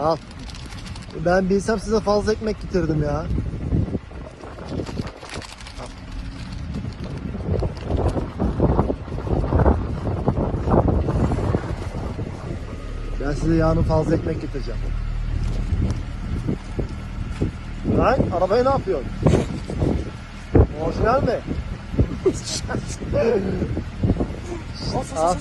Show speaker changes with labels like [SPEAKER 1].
[SPEAKER 1] Al. Ben bilsem size fazla ekmek getirdim ya. Al. Ben size yarın fazla ekmek getireceğim. Lan arabayı ne yapıyorsun? Orijinal mi?
[SPEAKER 2] Bas